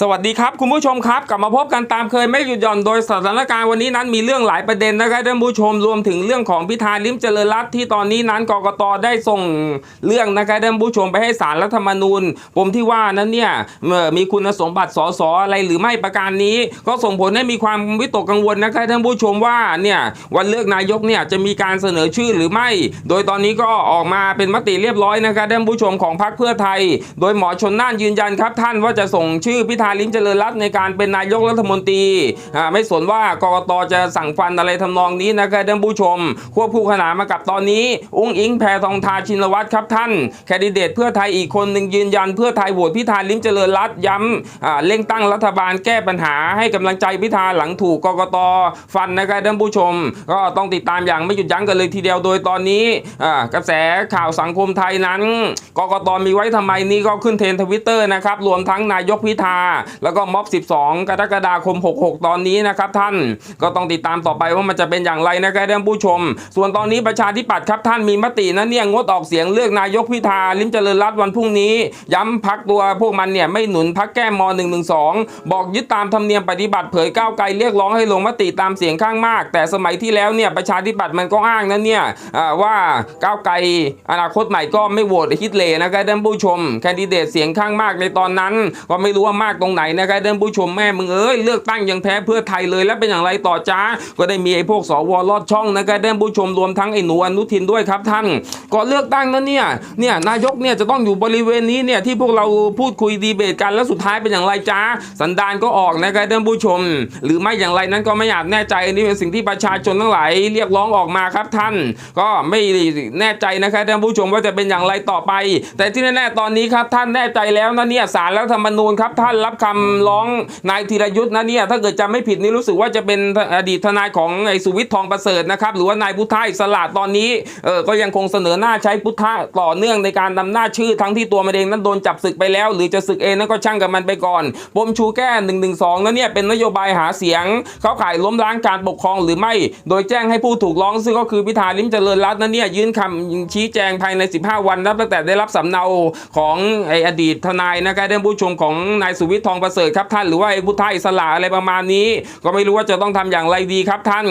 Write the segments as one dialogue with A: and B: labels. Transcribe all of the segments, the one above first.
A: สวัสดีครับ คุณผู้ชมครับ กลับมาพบกันตามเคยไม่หยุดหย่อนโดยสถานการณ์วันนี้นั้นมีเรื่องหลายประเด็นนะครับท่านผู้ชมรวมถึงเรื่องของพิธาลิมเจริญรัตที่ตอนนี้นั้นกกตได้ส่งเรื่องนะครับท่านผู้ชมไปให้สารรัฐธรรมนูญปมที่ว่านั้นเนี่ยเอ่อมีคุณสมบัติสสอะไรหรือไม่ประการนี้ ก็ส่งผลให้มีความวิตกกังวลนะครับท่านผู้ชมว่าเนี่ยวันเลือกนายกเนี่ยจะมีการเสนอชื่อหรือไม่ โดยตอนนี้ก็ออกมาเป็นมติเรียบร้อยนะครับท่านผู้ชมของพรรคเพื่อไทย โดยหมอชนน่านยืนยันครับท่านว่าจะส่งชื่อพิธาลิมเจริญรัตน์ในการเป็นนายกรัฐมนตรีไม่สนว่ากกตจะสั่งฟันอะไรทำนองนี้นะครับท่านผู้ชม ควบคู่ขนานมากับตอนนี้ อุ้งอิงแพทองทาชินวัตรครับท่าน แคนดิเดตเพื่อไทยอีกคนหนึ่งยืนยันเพื่อไทยโหวตพิธาลิมเจริญรัตน์ย้ำอ่าเร่งตั้งรัฐบาลแก้ปัญหาให้กำลังใจพิธาหลังถูกกกตฟันนะครับท่านผู้ชม ก็ต้องติดตามอย่างไม่หยุดยั้งกันเลยทีเดียวโดยตอนนี้กระแสข่าวสังคมไทยนั้นกกตมีไว้ทำไมนี่ก็ขึ้นเทรนทวิตเตอร์นะครับรวมทั้งนายกพิธาแล้วก็ม็อบ 12 กรกฎาคม 66 ตอนนี้นะครับท่านก็ต้องติดตามต่อไปว่ามันจะเป็นอย่างไรนะครับท่านผู้ชม ส่วนตอนนี้ประชาธิปัตย์ครับท่านมีมตินะเนี่ยงดออกเสียงเลือกนายกพิธาลิมเจริญรัตน์วันพรุ่งนี้ ย้ำพักตัวพวกมันเนี่ยไม่หนุนพักแก้ม112 บอกยึดตามธรรมเนียมปฏิบัติเผยก้าวไกลเรียกร้องให้ลงมติตามเสียงข้างมาก แต่สมัยที่แล้วเนี่ยประชาธิปัตย์มันก็อ้างนะเนี่ยว่าก้าวไกลอนาคตใหม่ก็ไม่โหวตฮิตเลนะครับท่านผู้ชม แคนดิเดตเสียงข้างมากในตอนนั้น ก็ไม่รู้ว่ามากตรงไหนนะครับท่านผู้ชมแม่มึงเอ้ยเลือกตั้งยังแพ้เพื่อไทยเลยแล้วเป็นอย่างไรต่อจ้า ก็ได้มีไอ้พวกสวลอดช่องนะครับท่านผู้ชมรวมทั้งไอ้หนูอนุทินด้วยครับท่านก่อนเลือกตั้งนั้นเนี่ยเนี่ยนายกเนี่ยจะต้องอยู่บริเวณนี้เนี่ยที่พวกเราพูดคุยดีเบตกันแล้วสุดท้ายเป็นอย่างไรจ้า สันดานก็ออกนะครับท่านผู้ชม หรือไม่อย่างไรนั้นก็ไม่อยาจแน่ใจอันนี้เป็นสิ่งที่ประชาชนทั้งหลายเรียกร้องออกมาครับท่าน ก็ไม่แน่ใจนะครับท่านผู้ชมว่าจะเป็นอย่างไรต่อไป แต่ที่แน่ๆตอนนี้ครับท่านแน่ใจแล้วนะเนี่ยสารรัฐธรรมนูญครับท่านรับคำร้องนายธีรยุทธ์นะเนี่ยถ้าเกิดจำไม่ผิดนี่รู้สึกว่าจะเป็นอดีตทนายของไอ้สุวิทย์ทองประเสริฐนะครับหรือว่านายพุทธะอิสระตอนนี้เออก็ยังคงเสนอหน้าใช้พุทธะต่อเนื่องในการนำหน้าชื่อทั้งที่ตัวมันเองนั้นโดนจับศึกไปแล้ว หรือจะศึกเองนั้นก็ช่างกับมันไปก่อนปมชูแก้1นึนะเนี่ยเป็นนโยบายหาเสียง เขาขายล้มล้างการปกครองหรือไม่ โดยแจ้งให้ผู้ถูกร้องซึ่งก็คือพิธาลิมเจริญรัตน์นั้นเนี่ยยื่นคำชี้แจงภายใน 15 วันนับตั้งแต่ได้รับสำเนาของไออดีตทนายนะครับท่านผู้ชมของนายสุวิทย์ทองประเสริฐครับท่านหรือว่าไอ้พุทธอิสระอะไรประมาณนี้ ก็ไม่รู้ว่าจะต้องทำอย่างไรดีครับท่าน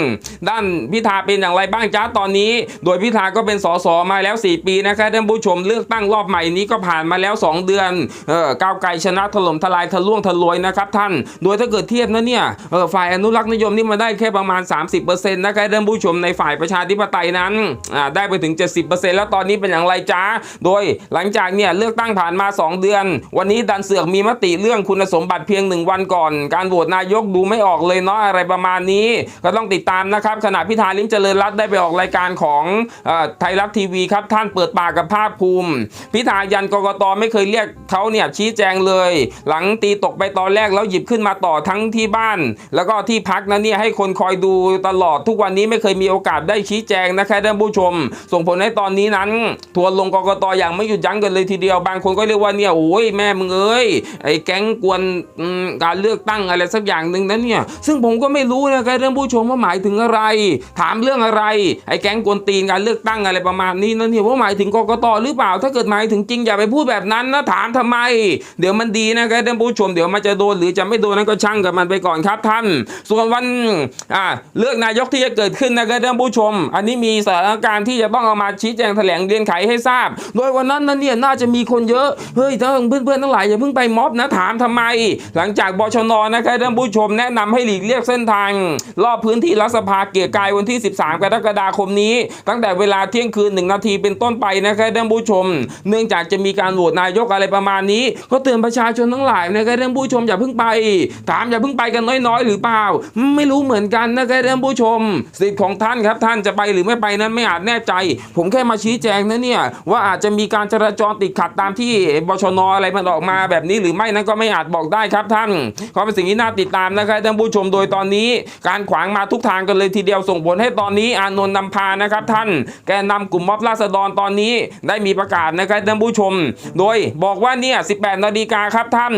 A: ด้านพิธาเป็นอย่างไรบ้างจ้าตอนนี้ โดยพิธาก็เป็นสสมาแล้ว 4 ปีนะครับท่านผู้ชมเลือกตั้งรอบใหม่นี้ก็ผ่านมาแล้ว 2 เดือนเออก้าวไกลชนะถล่มทลายทะล่วงทะลวยนะครับท่าน โดยถ้าเกิดเทียบนะเนี่ยเออฝ่ายอนุรักษ์นิยมนี่มาได้แค่ประมาณ 30%นะครับท่านผู้ชมในฝ่ายประชาธิปไตยนั้นอ่าได้ไปถึง 70%แล้วตอนนี้เป็นอย่างไรจ้าโดยหลังจากเนี่ยเลือกตั้งผ่านมา 2 เดือน วันนี้ดันเสือกมีมติเรื่องคุณุณสมบัติเพียงหนึ่งวันก่อน การโหวตนายกดูไม่ออกเลยเนาะอะไรประมาณนี้ ก็ต้องติดตามนะครับขณะพิธาลิ้มเจริญรัตน์ได้ไปออกรายการของไทยรัฐทีวีครับท่านเปิดปากกับภาคภูมิ พิธายันกกตไม่เคยเรียกเขาเนี่ยชี้แจงเลย หลังตีตกไปตอนแรกแล้วหยิบขึ้นมาต่อทั้งที่บ้าน แล้วก็ที่พักนั้นเนี่ยให้คนคอยดูตลอดทุกวันนี้ไม่เคยมีโอกาสได้ชี้แจงนะครับท่านผู้ชม ส่งผลให้ตอนนี้นั้นทัวร์ลงกกตอย่างไม่หยุดยั้งกันเลยทีเดียวบางคนก็เรียกว่าเนี่ยโอ้ยแม่มึงเอ้ยไอ้แก๊งกวนการเลือกตั้งอะไรสักอย่างหนึ่งนั้นเนี่ย ซึ่งผมก็ไม่รู้นะครับท่านผู้ชมว่าหมายถึงอะไร ถามเรื่องอะไรไอ้แก๊งกวนตีนการเลือกตั้งอะไรประมาณนี้นั่นเนี่ยว่าหมายถึงกกตหรือเปล่า ถ้าเกิดหมายถึงจริงอย่าไปพูดแบบนั้นนะถามทำไม เดี๋ยวมันดีนะครับท่านผู้ชมเดี๋ยวมันจะโดนหรือจะไม่โดนนั้นก็ช่างกับมันไปก่อนครับท่าน ส่วนวันอ่าเลือกนายกที่จะเกิดขึ้นนะครับท่านผู้ชม อันนี้มีสถานการณ์ที่จะต้องเอามาชี้แจงแถลงเรียนไขให้ทราบ โดยวันนั้นนั้นเนี่ยน่าจะมีคนเยอะเฮ้ยถ้าเพื่อนๆทั้งหลายอย่าเพิ่งไปม็อบนะถามทำไม หลังจากบชนนะครับท่านผู้ชมแนะนำให้หลีกเลี่ยงเส้นทาง รอบพื้นที่รัฐสภาเกียรกายวันที่ 13 กรกฎาคมนี้ ตั้งแต่เวลาเที่ยงคืนหนึ่งนาทีเป็นต้นไปนะครับท่านผู้ชม เนื่องจากจะมีการโหวตนายกอะไรประมาณนี้ ก็เตือนประชาชนทั้งหลายนะครับท่านผู้ชมอย่าเพิ่งไป ถามอย่าเพิ่งไปกันน้อยๆ หรือเปล่า ไม่รู้เหมือนกันนะครับท่านผู้ชม สิทธิ์ของท่านครับท่านจะไปหรือไม่ไปนั้นไม่อาจแน่ใจ ผมแค่มาชี้แจงนะเนี่ยว่าอาจจะมีการจราจรติดขัดตามที่บชนอะไรมันออกมาแบบนี้หรือไม่นั้นก็ไม่อาจบอกได้ครับท่านก็เป็นสิ่งที่น่าติดตามนะครับท่านผู้ชมโดยตอนนี้ การขวางมาทุกทางกันเลยทีเดียวส่งผลให้ตอนนี้ อานนท์นำพานะครับท่าน แกนนำกลุ่มม็อบราษฎรตอนนี้ได้มีประกาศนะครับท่านผู้ชม โดยบอกว่าเนี่ย 18 นาฬิกาครับท่าน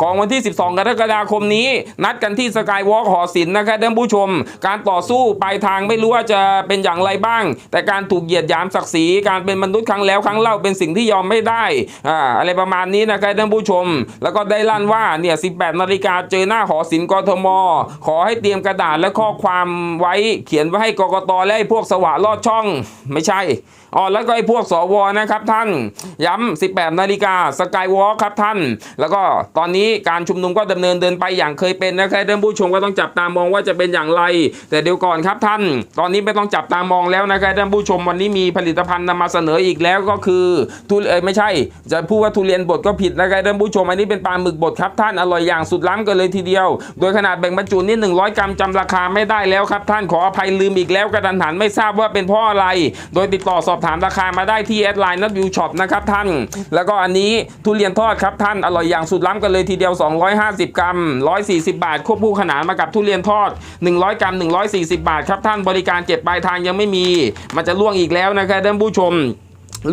A: ของวันที่ 12 กรกฎาคมนี้ นัดกันที่สกายวอล์กหอศิลป์นะครับท่านผู้ชม การต่อสู้ปลายทางไม่รู้ว่าจะเป็นอย่างไรบ้าง แต่การถูกเหยียดหยามศักดิ์ศรีการเป็นมนุษย์ครั้งแล้วครั้งเล่าเป็นสิ่งที่ยอมไม่ได้อ่าอะไรประมาณนี้นะครับท่านผู้ชม แล้วก็ได้ลั่นว่าเนี่ย18นาฬิกาเจอหน้าหอศิลป์กทม ขอให้เตรียมกระดาษและข้อความไว้เขียนไว้ให้กกตและให้พวกสวะลอดช่อง ไม่ใช่ อ๋อแล้วก็ไอ้พวกสวนะครับท่านย้ำ18 นาฬิกาสกายวอล์ครับท่าน แล้วก็ตอนนี้การชุมนุมก็ดำเนินเดินไปอย่างเคยเป็นนะครับท่านผู้ชมก็ต้องจับตามองว่าจะเป็นอย่างไร แต่เดี๋ยวก่อนครับท่าน ตอนนี้ไม่ต้องจับตามองแล้วนะครับท่านผู้ชมวันนี้มีผลิตภัณฑ์นำมาเสนออีกแล้วก็คือทุเอยไม่ใช่ จะพูดว่าทุเรียนบดก็ผิดนะครับท่านผู้ชมอันนี้เป็นปลาหมึกบดครับท่านอร่อยอย่างสุดล้ำกันเลยทีเดียว โดยขนาดแบ่งบรรจุนี่100 กรัมจำราคาไม่ได้แล้วครับท่านขออภัยลืมอีกแล้วกระดันหันไม่ทราบว่าเป็นเพราะอะไร โดยติดต่อสอบถามราคามาได้ที่แอดไลน์นัดวิวช็อปนะครับท่าน แล้วก็อันนี้ทุเรียนทอดครับท่านอร่อยอย่างสุดล้ำกันเลยทีเดียว 250 กรัม 140 บาท ควบคู่ขนานมากับทุเรียนทอด 100 กรัม 140 บาทครับท่านบริการเก็บปลายทางยังไม่มี มันจะล่วงอีกแล้วนะครับท่านผู้ชม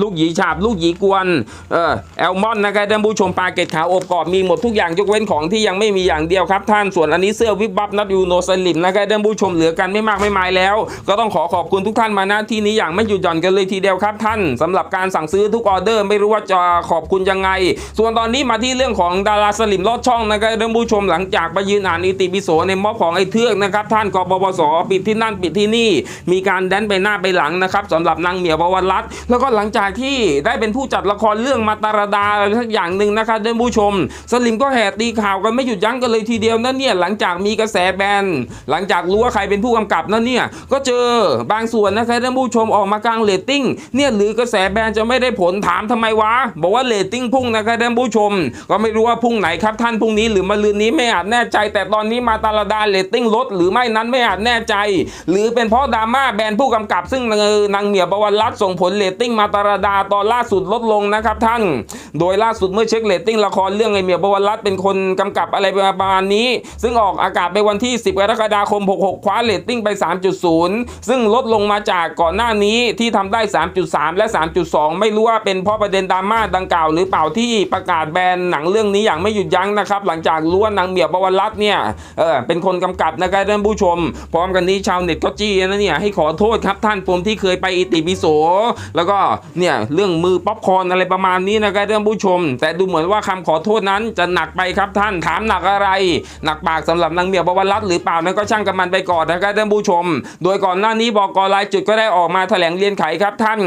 A: ลูกหยีฉาบ ลูกหยีกวนเออแอลมอนนะครับท่านผู้ชมปลาเกตขาวอบกรอบมีหมดทุกอย่างยกเว้นของที่ยังไม่มีอย่างเดียวครับท่านส่วนอันนี้เสื้อวิบวับนัดยูโนสลิมนะครับท่านผู้ชมเหลือกันไม่มากไม่มายแล้ว ก็ต้องขอขอบคุณทุกท่านมาณที่นี้อย่างไม่หยุดหย่อนกันเลยทีเดียวครับท่านสำหรับการสั่งซื้อทุกออเดอร์ไม่รู้ว่าจะขอบคุณยังไง ส่วนตอนนี้มาที่เรื่องของดาราสลิมลอดช่องนะครับท่านผู้ชมหลังจากไปยืนอ่านอิติปิโสในม็อบของไอ้เทือกนะครับท่านกบปสปิดที่นั่นปิดที่นี่ มีการแดนไปหน้าไปหลังนะครับสำหรับนางเหมียววรรัตแล้วก็หลังจากที่ได้เป็นผู้จัดละครเรื่องมาตาราดาอะไรสักอย่างหนึ่งนะครับท่านผู้ชม สลิมก็แห่ตีข่าวกันไม่หยุดยั้งกันเลยทีเดียวนั่นเนี่ยหลังจากมีกระแสแบนหลังจากรู้ว่าใครเป็นผู้กำกับนั่นเนี่ยก็เจอบางส่วนนะครับท่านผู้ชมออกมากลางเรตติ้งเนี่ยหรือกระแสแบนจะไม่ได้ผลถามทำไมวะบอกว่าเรตติ้งพุ่งนะครับท่านผู้ชม ก็ไม่รู้ว่าพุ่งไหนครับท่านพรุ่งนี้หรือมะรืนนี้ไม่อาจแน่ใจ แต่ตอนนี้มาตาลาดาเรตติ้งลดหรือไม่นั้นไม่อาจแน่ใจ หรือเป็นเพราะดราม่าแบนผู้กำกับ ซึ่งนางเหมียวประวันรัตน์ส่งผลเรตติ้งมาตาลาดาตอนล่าสุดลดลงนะครับท่าน โดยล่าสุดเมื่อเช็คเรตติ้งละครเรื่องไอเมียบวรรัตน์เป็นคนกำกับอะไรประมาณนี้ ซึ่งออกอากาศไปวันที่ 10กรกฎาคม 66 คว้าเรตติ้งไป 3.0 ซึ่งลดลงมาจากก่อนหน้านี้ที่ทำได้ 3.3 และ 3.2 ไม่รู้ว่าเป็นเพราะประเด็นดราม่าดังกล่าว หรือเปล่าที่ประกาศแบนหนังเรื่องนี้อย่างไม่หยุดยั้งนะครับหลังจากรู้ว่านางเหมียวระวันรัตน์เนี่ยเออเป็นคนกำกับนะครับท่านผู้ชม พร้อมกันนี้ชาวเน็ตก็จี้นะเนี่ยให้ขอโทษครับท่านผมที่เคยไปอิติปิโสแล้วก็เนี่ยเรื่องมือป๊อปคอนอะไรประมาณนี้นะครับท่านผู้ชม แต่ดูเหมือนว่าคำขอโทษนั้นจะหนักไปครับท่านถามหนักอะไร หนักปากสำหรับนางเมียวประวันรัตน์หรือเปล่านั้นก็ช่างกับมันไปก่อนนะครับท่านผู้ชม โดยก่อนหน้านี้บอกกรายจุดก็ได้ออกมาแถลงเรียนไขครับท่าน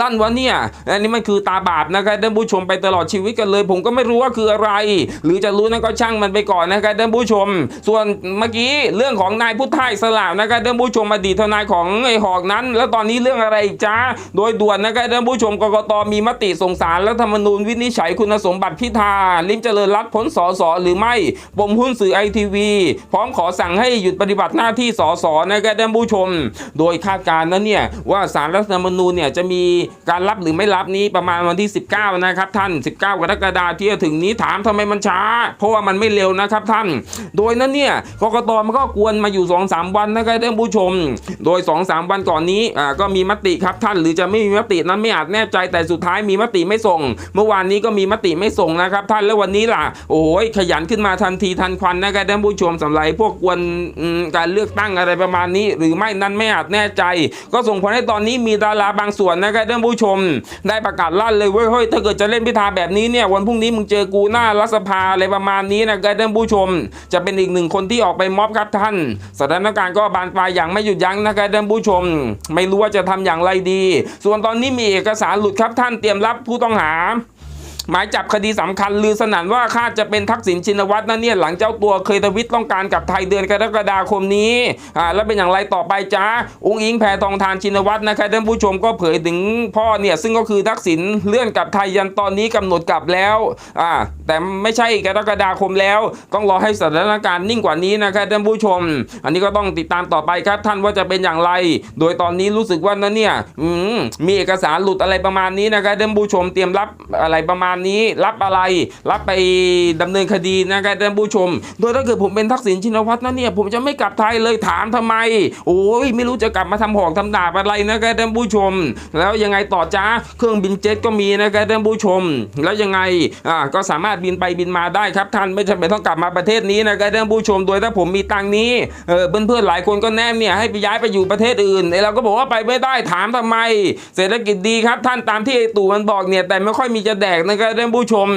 A: ลั่นว่าเนี่ยอันนี้มันคือตาบาปนะครับท่านผู้ชมไปตลอดชีวิตกันเลย ผมก็ไม่รู้ว่าคืออะไร หรือจะรู้นั้นก็ช่างมันไปก่อนนะครับท่านผู้ชม ส่วนเมื่อกี้เรื่องของนายพุทธไทยสลามนะครับท่านผู้ชมอดีตทนายของไอ้หอกนั้น แล้วตอนนี้เรื่องอะไรจ้าโดยด่วนนะครับท่านผู้ผู้ชมกกตมีมติส่งสารรัฐธรรมนูญวินิจฉัยคุณสมบัติพิธา ลิมเจริญรัตน์พ้นสสหรือไม่ปมหุ้นสื่อไอทีวีพร้อมขอสั่งให้หยุดปฏิบัติหน้าที่สสนะครับท่านผู้ชม โดยคาดการณ์นั้นเนี่ยว่าสารรัฐธรรมนูญเนี่ยจะมีการรับหรือไม่รับนี้ประมาณวันที่ 19 นะครับท่าน 19 กรกฎาคมที่จะถึงนี้ถามทำไมมันช้า เพราะว่ามันไม่เร็วนะครับท่าน โดยนั้นเนี่ยกกตมันก็กวนมาอยู่ 2-3 วันนะครับท่านผู้ชม โดย 2-3 วันก่อนนี้อ่าก็มีมติครับท่านหรือจะไม่มีมตินั้นไม่อาจแน่ใจแต่สุดท้ายมีมติไม่ส่ง เมื่อวานนี้ก็มีมติไม่ส่งนะครับ ท่านแล้ววันนี้ล่ะ โอ้ยขยันขึ้นมาทันทีทันควันนะครับท่านผู้ชมสำหรับพวกกวนการเลือกตั้งอะไรประมาณนี้ หรือไม่นั้นไม่อาจแน่ใจ ก็ส่งผลให้ตอนนี้มีดาราบางส่วนนะครับท่านผู้ชม ได้ประกาศลั่นเลยเว้ยเฮ้ยถ้าเกิดจะเล่นพิธาแบบนี้เนี่ยวันพรุ่งนี้มึงเจอกูหน้ารัฐสภาอะไรประมาณนี้นะครับท่านผู้ชม จะเป็นอีกหนึ่งคนที่ออกไปม็อบครับท่าน สถานการณ์ก็บานปลายอย่างไม่หยุดยั้งนะครับท่านผู้ชม ไม่รู้ว่าจะทำอย่างไรดี ส่วนตอนนี้มีเอกสารหลุดครับท่านเตรียมรับผู้ต้องหา หมายจับคดีสำคัญลือสนั่นว่าคาดจะเป็นทักษิณชินวัตรนั่นเนี่ยหลังเจ้าตัวเคยทวิตต้องการกับไทยเดือนกรกฎาคมนี้อ่าแล้วเป็นอย่างไรต่อไปจ้าอุ้งอิงแพทองทานชินวัตรนะครับท่านผู้ชมก็เผยถึงพ่อเนี่ยซึ่งก็คือทักษิณเลื่อนกับไทยยันตอนนี้กำหนดกลับแล้วอ่าแต่ไม่ใช่กรกฎาคมแล้ว ต้องรอให้สถานการณ์นิ่งกว่านี้นะครับท่านผู้ชม อันนี้ก็ต้องติดตามต่อไปครับท่านว่าจะเป็นอย่างไร โดยตอนนี้รู้สึกว่านั่นเนี่ยอืมมีเอกสารหลุดอะไรประมาณนี้นะครับท่านผู้ชมเตรียมรับอะไรประมาณนี้รับอะไร รับไปดำเนินคดีนะครับท่านผู้ชม โดยถ้าเกิดผมเป็นทักษิณชินวัตรนั่นเนี่ยผมจะไม่กลับไทยเลยถามทำไม โอ้ยไม่รู้จะกลับมาทำหอกทำดาบอะไรนะครับท่านผู้ชม แล้วยังไงต่อจ้าเครื่องบินเจ็ตก็มีนะครับท่านผู้ชม แล้วยังไงอ่าก็สามารถบินไปบินมาได้ครับท่านไม่จำเป็นต้องกลับมาประเทศนี้นะครับท่านผู้ชม โดยถ้าผมมีตังนี้เออเพื่อนๆหลายคนก็แนมเนี่ยให้ไปย้ายไปอยู่ประเทศอื่นไอเราก็บอกว่าไปไม่ได้ถามทำไม เศรษฐกิจดีครับท่านตามที่ไอตู่มันบอกเนี่ยแต่ไม่ค่อยมีจะแดกนะครับท่านผู้ชม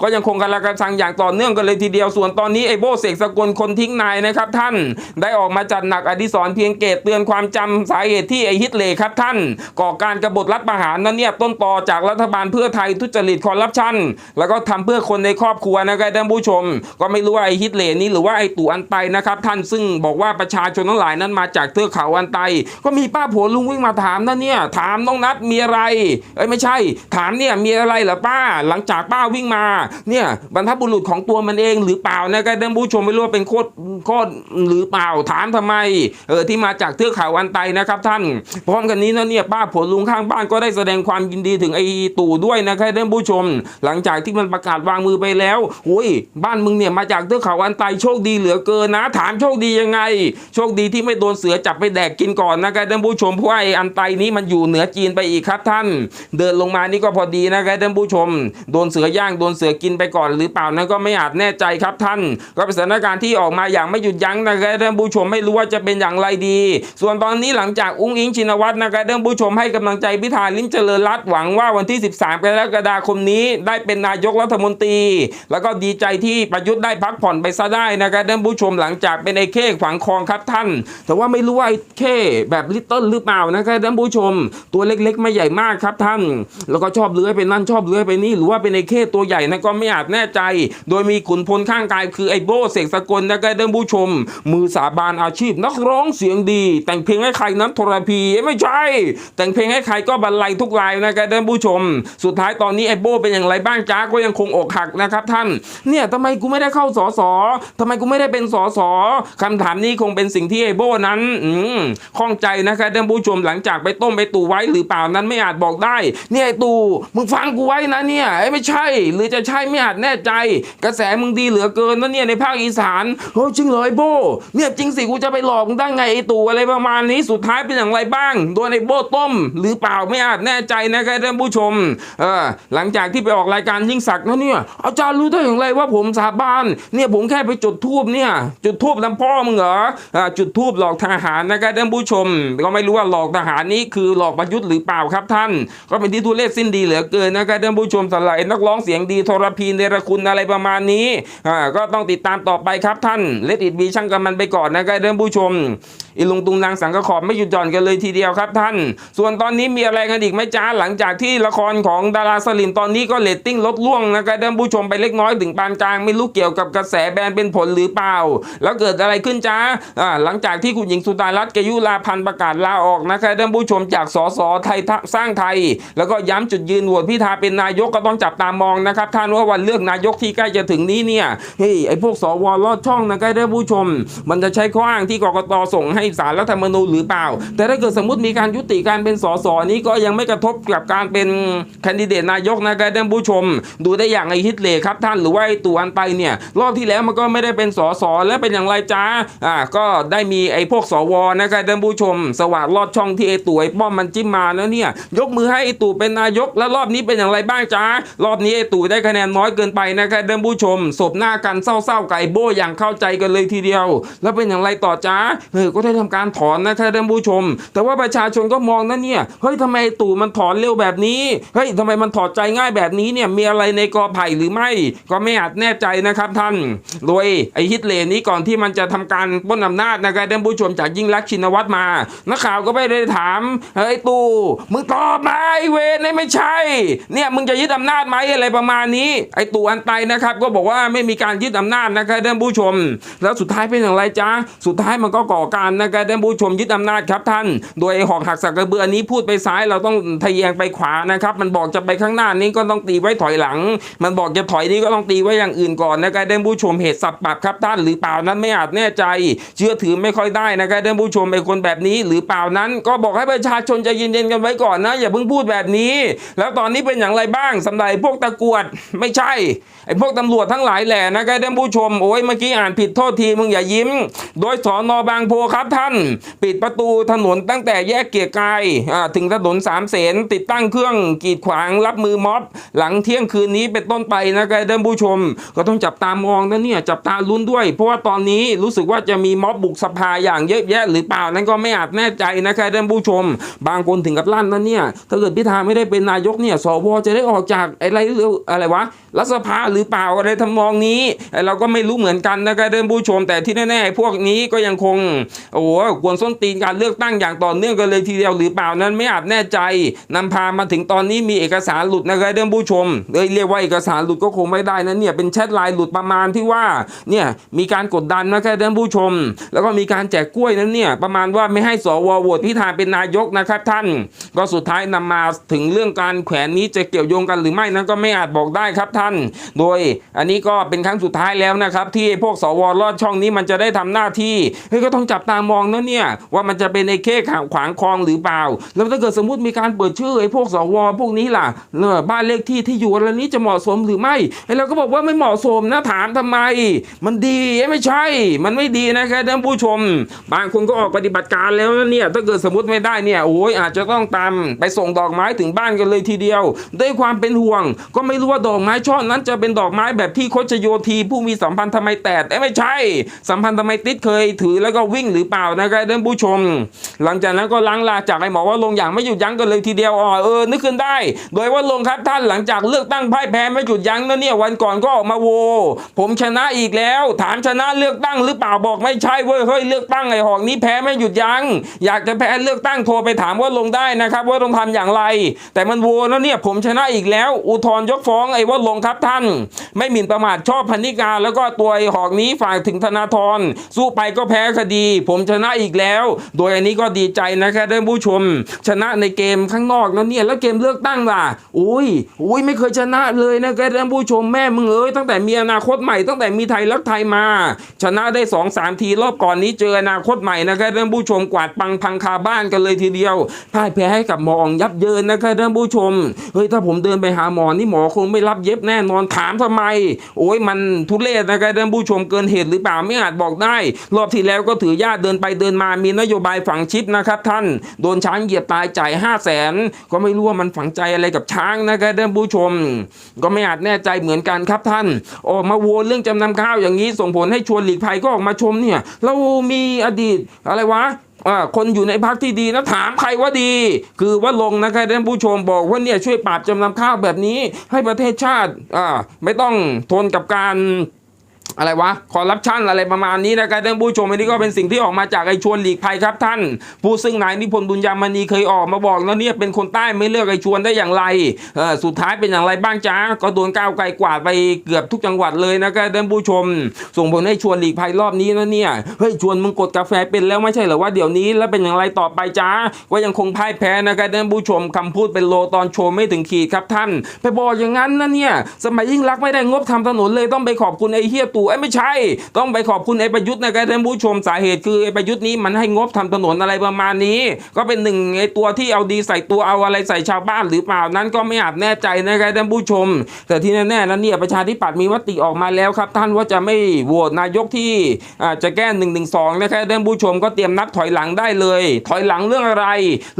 A: ก็ยังคงกำลังกระชังอย่างต่อเนื่องกันเลยทีเดียวส่วนตอนนี้ไอ้โบเสกสกลคนทิ้งนายนะครับท่านได้ออกมาจัดหนักอดิศรเพียงเกตเตือนความจำสาเหตุที่ไอ้ฮิตเลย์ครับท่าน ก่อการกบฏรัฐประหารนั้นเนี่ยต้นต่อจากรัฐบาลเพื่อไทยทุจริตคอร์รัปชันแล้วก็ทำเพื่อคนในครอบครัวนะครับท่านผู้ชม ก็ไม่รู้ว่าไอ้ฮิตเลย์นี้หรือว่าไอ้ตู่อันไตนะครับท่านซึ่งบอกว่าประชาชนทั้งหลายนั้นมาจากเทือกเขาอันไต ก็มีป้าผัวลุงวิ่งมาถามนะเนี่ยถามน้องนัดมีอะไรเอ้ยไม่ใช่ ถามเนี่ยมีอะไรเหรอป้าหลังจากป้าวิ่งมาเนี่ยบรรพบุรุษของตัวมันเองหรือเปล่านะครับท่านผู้ชมไม่รู้ว่าเป็นโคตรโคตรหรือเปล่าถามทำไมเออที่มาจากเทือกเขาอันไตนะครับท่าน พร้อมกันนี้นะเนี่ยป้าผัวลุงข้างบ้านก็ได้แสดงความยินดีถึงไอ้ตู่ด้วยนะครับท่านผู้ชม หลังจากที่มันประกาศวางมือไปแล้วโอ้ยบ้านมึงเนี่ยมาจากเทือกเขาอันไตโชคดีเหลือเกินนะ ถามโชคดียังไง โชคดีที่ไม่โดนเสือจับไปแดกกินก่อนนะครับท่านผู้ชมเพราะว่าไอ้อันไตนี้มันอยู่เหนือจีนไปอีกครับท่าน เดินลงมานี่ก็พอดีนะครับท่านผู้ชมโดนเสือย่างโดนเสือกินไปก่อนหรือเปล่านั้นก็ไม่อาจแน่ใจครับท่าน ก็เป็นสถานการณ์ที่ออกมาอย่างไม่หยุดยั้งนะครับท่านผู้ชมไม่รู้ว่าจะเป็นอย่างไรดี ส่วนตอนนี้หลังจากอุ้งอิงชินวัตรนะครับท่านผู้ชมให้กำลังใจพิธาลิ้มเจริญรัตหวังว่าวันที่ 13 กรกฎาคมนี้ ได้เป็นนายกรัฐมนตรี แล้วก็ดีใจที่ประยุทธ์ได้พักผ่อนไปซะได้นะครับท่านผู้ชมหลังจากเป็นไอ้เข้ขวางคลองครับท่าน แต่ว่าไม่รู้ว่าไอ้เข้แบบลิตเติ้ลหรือเปล่านะครับท่านผู้ชม ตัวเล็กๆ ไม่ใหญ่มากครับท่าน แล้วก็ชอบเลื้อยไปนั่นชอบเลื้อยไปนี่หรือว่าเป็นไอ้เข้ตัวใหญ่นะก็ไม่อาจแน่ใจ โดยมีขุนพลข้างกายคือไอ้โบเสกสกลนะครับท่านผู้ชม มือสาบานอาชีพ นักร้องเสียงดี แต่งเพลงให้ใครนั้นทรพีไม่ใช่ แต่งเพลงให้ใครก็บรรลัยทุกรายนะครับท่านผู้ชม สุดท้ายตอนนี้ไอ้โบเป็นอย่างไรบ้างจ้าก็ยังคงอกหักนะครับท่าน เนี่ยทำไมกูไม่ได้เข้าสอสอทำไมกูไม่ได้เป็นสอสอคำถามนี้คงเป็นสิ่งที่ไอ้โบนั้นอืมข้องใจนะครับท่านผู้ชมหลังจากไปต้มไปตู่ไว้หรือเปล่านั้นไม่อาจบอกได้ เนี่ยไอ้ตู่มึงฟังกูไว้นะเนี่ยไอ้ยไม่ใช่ หรือจะใช่ไม่อาจแน่ใจ กระแสมึงดีเหลือเกินนะเนี่ยในภาคอีสานเฮ้ยจริงเหรอไอ้โบเนี่ยจริงสิกูจะไปหลอกมึงได้ไงไอตู่อะไรประมาณนี้สุดท้ายเป็นอย่างไรบ้างโดนไอ้โบต้ม หรือเปล่าไม่อาจแน่ใจนะครับท่านผู้ชมเออหลังจากที่ไปออกรายการยิ่งศักดิ์นะเนี่ยอาจารย์รู้ได้อย่างไรว่าผมสาบานเนี่ยผมแค่ไปจุดทูบเนี่ยจุดทูบลำพ่อมึงเหรออ่าจุดทูบหลอกทหารนะครับท่านผู้ชม ก็ไม่รู้ว่าหลอกทหารนี้คือหลอกประยุทธ์หรือเปล่าครับท่าน ก็เป็นที่ทุเรศสิ้นดีเหลือเกินนะครับท่านผู้ชมสลายนักร้องเสียงดีทรพีเนรคุณอะไรประมาณนี้อ่าก็ต้องติดตามต่อไปครับท่านเลดอิดบีช่างกับมันไปก่อนนะครับท่านผู้ชมอีลุงตุงนางสังกะขอบไม่หยุดหย่อนกันเลยทีเดียวครับท่าน ส่วนตอนนี้มีอะไรกันอีกไหมจ้าหลังจากที่ละครของดาราสลิมตอนนี้ก็เรตติ้งลดล่วงนะครับท่านผู้ชมไปเล็กน้อยถึงปานกลางไม่รู้เกี่ยวกับกระแสแบนเป็นผลหรือเปล่า แล้วเกิดอะไรขึ้นจ้าอ่าหลังจากที่คุณหญิงสุดารัตน์เกยุราพันธ์ประกาศลาออกนะครับท่านผู้ชมจากสสไทยสร้างไทย แล้วก็ย้ำจุดยืนโหวตพิธาเป็นนายกก็ต้องจับตามองนะครับท่านว่าวันเลือกนายกที่ใกล้จะถึงนี้เนี่ยเฮ้ยไอ้พวกสวลอดช่องนะครับท่านผู้ชม มันจะใช้ข้ออ้างที่กกตส่งให้สารรัฐธรรมนูญหรือเปล่า แต่ถ้าเกิดสมมติมีการยุติการเป็นสสนี้ก็ยังไม่กระทบกับการเป็นแคนดิเดตนายกนะครับท่านผู้ชม ดูได้อย่างไอฮิตเลยครับท่านหรือว่าไอตู่อันไตเนี่ยรอบที่แล้วมันก็ไม่ได้เป็นสสแล้วเป็นอย่างไรจ้าอ่าก็ได้มีไอพวกสวนะครับท่านผู้ชม สว่างลอดช่องที่ไอตู่ไอป้อมมันจิ้มมาแล้วเนี่ยยกมือให้ไอตู่เป็นนายกแล้วรอบนี้เป็นอย่างไรบ้างจ้ารอบนี้ไอตู่ได้คะแนนน้อยเกินไปนะครับท่านผู้ชมศพหน้ากันเศร้าๆไก่โบอย่างเข้าใจกันเลยทีเดียว แล้วเป็นอย่างไรต่อจ้าเออก็ได้ทำการถอนนะครับท่านผู้ชม แต่ว่าประชาชนก็มองนะเนี่ยเฮ้ยทำไมไอ้ตู่มันถอนเร็วแบบนี้เฮ้ยทำไมมันถอดใจง่ายแบบนี้เนี่ยมีอะไรในกอไผ่หรือไม่ ก็ไม่อาจแน่ใจนะครับท่านโดยไอ้ฮิตเลนี้ก่อนที่มันจะทำการป้นอำนาจนะครับท่านผู้ชมจากยิ่งรักษณ์ชินวัตรมานักข่าวก็ไม่ได้ถามเฮ้ยตู่มึงตอบมาไอ้เวนี่ไม่ใช่ เนี่ยมึงจะยึดอำนาจไหมอะไรประมาณนี้ ไอ้ตู่อันไตนะครับ ก็บอกว่าไม่มีการยึดอำนาจนะครับท่านผู้ชม แล้วสุดท้ายเป็นอย่างไรจ้าสุดท้ายมันก็ก่อการนะครับท่านผู้ชมยึดอำนาจครับท่าน โดยไอหอกหักสักกระเบือนี้พูดไปซ้ายเราต้องทะแยงไปขวานะครับ มันบอกจะไปข้างหน้านี้ก็ต้องตีไว้ถอยหลัง มันบอกจะถอยนี้ก็ต้องตีไว้อย่างอื่นก่อนนะครับท่านผู้ชมเหตุสับปับครับท่านหรือเปล่านั้นไม่อาจแน่ใจ เชื่อถือไม่ค่อยได้นะครับท่านผู้ชมเป็นคนแบบนี้ หรือเปล่านั้นก็บอกให้ประชาชนใจเย็นๆกันไว้ก่อนนะอย่าเพิ่งพูดแบบนี้ แล้วตอนนี้เป็นอย่างไรบ้างสำหรับไอ้พวกตะกรวดไม่ใช่ไอ้พวกตำรวจทั้งหลายแหล่นะครับท่านผู้ชมโอ้ยเมื่อกี้อ่านผิดโทษทีมึงอย่ายิ้ม โดยสอนอบางโพครับท่าน ปิดประตูถนนตั้งแต่แยกเกียรกายถึงถนนสามเสนติดตั้งเครื่องกีดขวางรับมือม็อบ หลังเที่ยงคืนนี้เป็นต้นไปนะครับท่านผู้ชม ก็ต้องจับตามองนะเนี่ยจับตาลุ้นด้วย เพราะว่าตอนนี้รู้สึกว่าจะมีม็อบบุกสภาอย่างเยอะแยะหรือเปล่านั้นก็ไม่อาจแน่ใจนะครับท่านผู้ชม บางคนถึงกับลั่นนะเนี่ยถ้าเกิดพิธาไม่ได้เป็นนายกเนี่ยสวจะได้ออกจากอะไรเรื่องอะไรวะรัฐสภาหรือเปล่าอะไรทำนองนี้ไอ้เราก็ไม่รู้เหมือนกันนะครับท่านผู้ชมแต่ที่แน่ๆพวกนี้ก็ยังคงโอ้โหกวนส้นตีนการเลือกตั้งอย่างต่อเนื่องกันเลยทีเดียวหรือเปล่านั้นไม่อาจแน่ใจนำพามาถึงตอนนี้มีเอกสารหลุดนะครับท่านผู้ชมเลยเรียกว่าเอกสารหลุดก็คงไม่ได้นะเนี่ยเป็นแชทไลน์หลุดประมาณที่ว่าเนี่ยมีการกดดันนะครับท่านผู้ชม แล้วก็มีการแจกกล้วยนั้นเนี่ยประมาณว่าไม่ให้สวโหวตพิธาเป็นนายกนะครับท่าน ก็สุดท้ายนำมาถึงเรื่องการแขวนนี้จะเกี่ยวโยงกันหรือไม่ไม่นั้นก็ไม่อาจบอกได้ครับท่าน โดยอันนี้ก็เป็นครั้งสุดท้ายแล้วนะครับ ที่พวกสวรอดช่องนี้มันจะได้ทำหน้าที่เฮ้ยก็ต้องจับตามองนะเนี่ยว่ามันจะเป็นไอ้เข้ขขวางคลองหรือเปล่า แล้วถ้าเกิดสมมติมีการเปิดชื่อไอ้พวกสวพวกนี้ล่ะเบ้านเลขที่ที่อยู่อะไรนี้จะเหมาะสมหรือไม่ไอ้เราก็บอกว่าไม่เหมาะสมนะถามทำไม มันดีไม่ใช่ มันไม่ดีนะครับท่านผู้ชม บางคนก็ออกปฏิบัติการแล้วนะเนี่ยถ้าเกิดสมมติไม่ได้เนี่ยโอ้ยอาจจะต้องตามไปส่งดอกไม้ถึงบ้านกันเลยทีเดียว ด้วยความเป็นห่วงก็ไม่รู้ว่าดอกไม้ช่อนั้นจะเป็นดอกไม้แบบที่โคชโยธีผู้มีสัมพันธ์ทำไมแตดเอ้ไม่ใช่ สัมพันธ์ทำไมติดเคยถือแล้วก็วิ่งหรือเปล่านะครับท่านผู้ชม หลังจากนั้นก็ล้างลาจากไอ้หมอว่าลงอย่างไม่หยุดยั้งกันเลยทีเดียวอ๋อเออนึกขึ้นได้ โดยว่าลงครับท่านหลังจากเลือกตั้งพ่ายแพ้ไม่หยุดยั้งนะเนี่ยวันก่อนก็ออกมาโว ผมชนะอีกแล้ว ถามชนะเลือกตั้งหรือเปล่าบอกไม่ใช่เว้ยเฮ้ยเลือกตั้งไอ้หอกนี้แพ้ไม่หยุดยัง้งอยากจะแพ้เลือกตั้งโทรไปถามว่าลงได้นะครับ ว่าต้องทำอย่างไร แต่มันโวแล้วเนี่ยผมชนะอีกแล้วอุทธร์ยกฟ้องไอ้ว่าลงครับท่าน ไม่หมิ่นประมาทชอบพนิกา แล้วก็ตัวไอ้หอกนี้ฝากถึงธนาธรสู้ไปก็แพ้คดี ผมชนะอีกแล้ว โดยอันนี้ก็ดีใจนะครับท่านผู้ชม ชนะในเกมข้างนอกแล้วเนี่ยแล้วเกมเลือกตั้งล่ะอุ้ยอุ้ยไม่เคยชนะเลยนะครับท่านผู้ชมแม่มึงเอ้ยตั้งแต่มีอนาคตใหม่ตั้งแต่มีไทยรักไทยมา ชนะได้สองสามทีรอบก่อนนี้เจออนาคตใหม่นะครับท่านผู้ชมกวาดปังพังคาบ้านกันเลยทีเดียวพ่ายแพ้ให้กับมออองยับเยินนะครับท่านผู้ชมเฮ้ยถ้าผมเดินไปหาหมอนี่หมอคงไม่รับเย็บแน่นอนถามทำไม โอ้ยมันทุเรศนะครับท่านผู้ชมเกินเหตุหรือเปล่าไม่อาจบอกได้ รอบที่แล้วก็ถือญาติเดินไปเดินมามีนโยบายฝังชิปนะครับท่านโดนช้างเหยียบตายจ่ายห้าแสนก็ไม่รู้ว่ามันฝังใจอะไรกับช้างนะครับท่านผู้ชม ก็ไม่อาจแน่ใจเหมือนกันครับท่าน ออกมาโวยเรื่องจำนำข้าวอย่างนี้ส่งผลให้ชวนหลีกภัยก็ออกมาชมเนี่ยเรามีอดีตอะไรวะ คนอยู่ในพักที่ดีนะถามใครว่าดี คือว่าลงนะครับท่านผู้ชมบอกว่าเนี่ยช่วยปราบจำนำข้าวแบบนี้ ให้ประเทศชาติอ่าไม่ต้องทนกับการ อะไรวะคอร์รัปชันอะไรประมาณนี้นะครับท่านผู้ชมอันนี้ก็เป็นสิ่งที่ออกมาจากไอ้ชวนหลีกภัยครับท่าน ผู้ซึ่งนายนิพนธ์บุญยามณีเคยออกมาบอกแล้วเนี่ยเป็นคนใต้ไม่เลือกไอ้ชวนได้อย่างไรเออสุดท้ายเป็นอย่างไรบ้างจ้าก็โดนก้าวไกลกวาดไปเกือบทุกจังหวัดเลยนะครับท่านผู้ชม ส่งผลให้ชวนหลีกภัยรอบนี้นะเนี่ยเฮ้ยชวนมึงกดกาแฟเป็นแล้วไม่ใช่เหรอว่าเดี๋ยวนี้แล้วเป็นอย่างไรต่อไปจ้าก็ยังคงพ่ายแพ้นะครับท่านผู้ชมคำพูดเป็นโลตอนโชว์ไม่ถึงขีดครับท่าน ไปบอกอย่างนั้นนะเนี่ยสมัยยิ่งรักไม่ได้งบทำถนนเลยต้องไปขอบคุณไอ้เฮียตูไอ้ไม่ใช่ ต้องไปขอบคุณไอ้ประยุทธ์นะครับท่านผู้ชมสาเหตุคือไอ้ประยุทธ์นี้มันให้งบทำถนนอะไรประมาณนี้ ก็เป็นหนึ่งไอ้ตัวที่เอาดีใส่ตัวเอาอะไรใส่ชาวบ้านหรือเปล่านั้นก็ไม่อาจแน่ใจนะครับท่านผู้ชม แต่ที่แน่ๆนั้นเนี่ยประชาธิปัตย์มีมติออกมาแล้วครับ ท่านว่าจะไม่โหวตนายกที่จะแก้หนึ่งหนึ่งสองนะครับท่านผู้ชมก็เตรียมนับถอยหลังได้เลย ถอยหลังเรื่องอะไร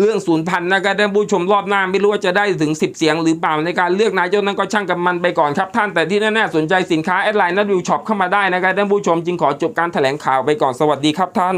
A: เรื่องศูนย์พันนะครับท่านผู้ชมรอบหน้าไม่รู้ว่าจะได้ถึง 10 เสียงหรือเปล่าในการเลือกนายกนั้นก็ช่างกับมันไปก่อนครับท่านแต่ที่แน่ๆสนใจสินค้าแอดไลน์นัดวิวช็อปเข้ามาได้นะครับท่านผู้ชมจึงขอจบการถแถลงข่าวไปก่อนสวัสดีครับท่าน